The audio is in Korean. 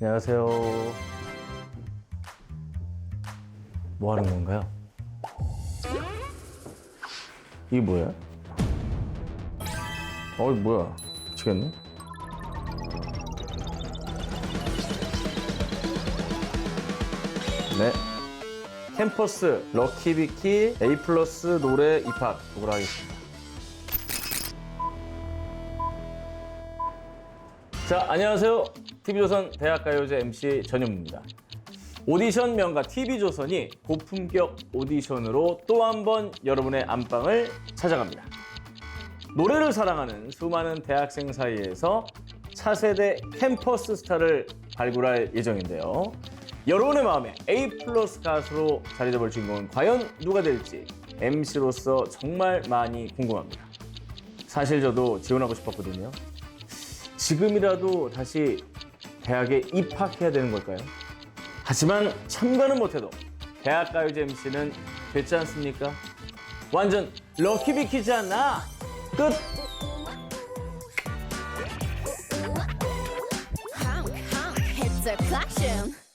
안녕하세요. 뭐 하는 건가요? 이게 뭐야? 어, 뭐야? 미치겠네? 네. 캠퍼스 럭키비키 A 플러스 노래 입학 보도록 하겠습니다. 자, 안녕하세요. TV조선 대학가요제 MC 전현무입니다. 오디션 명가 TV조선이 고품격 오디션으로 또 한 번 여러분의 안방을 찾아갑니다. 노래를 사랑하는 수많은 대학생 사이에서 차세대 캠퍼스 스타를 발굴할 예정인데요. 여러분의 마음에 A 플러스 가수로 자리 잡을 주인공은 과연 누가 될지 MC로서 정말 많이 궁금합니다. 사실 저도 지원하고 싶었거든요. 지금이라도 다시 대학에 입학해야 되는 걸까요? 하지만 참가는 못해도 대학가요제 MC는 됐지 않습니까? 완전 럭키비키잖아! 끝! Honk, honk, it's.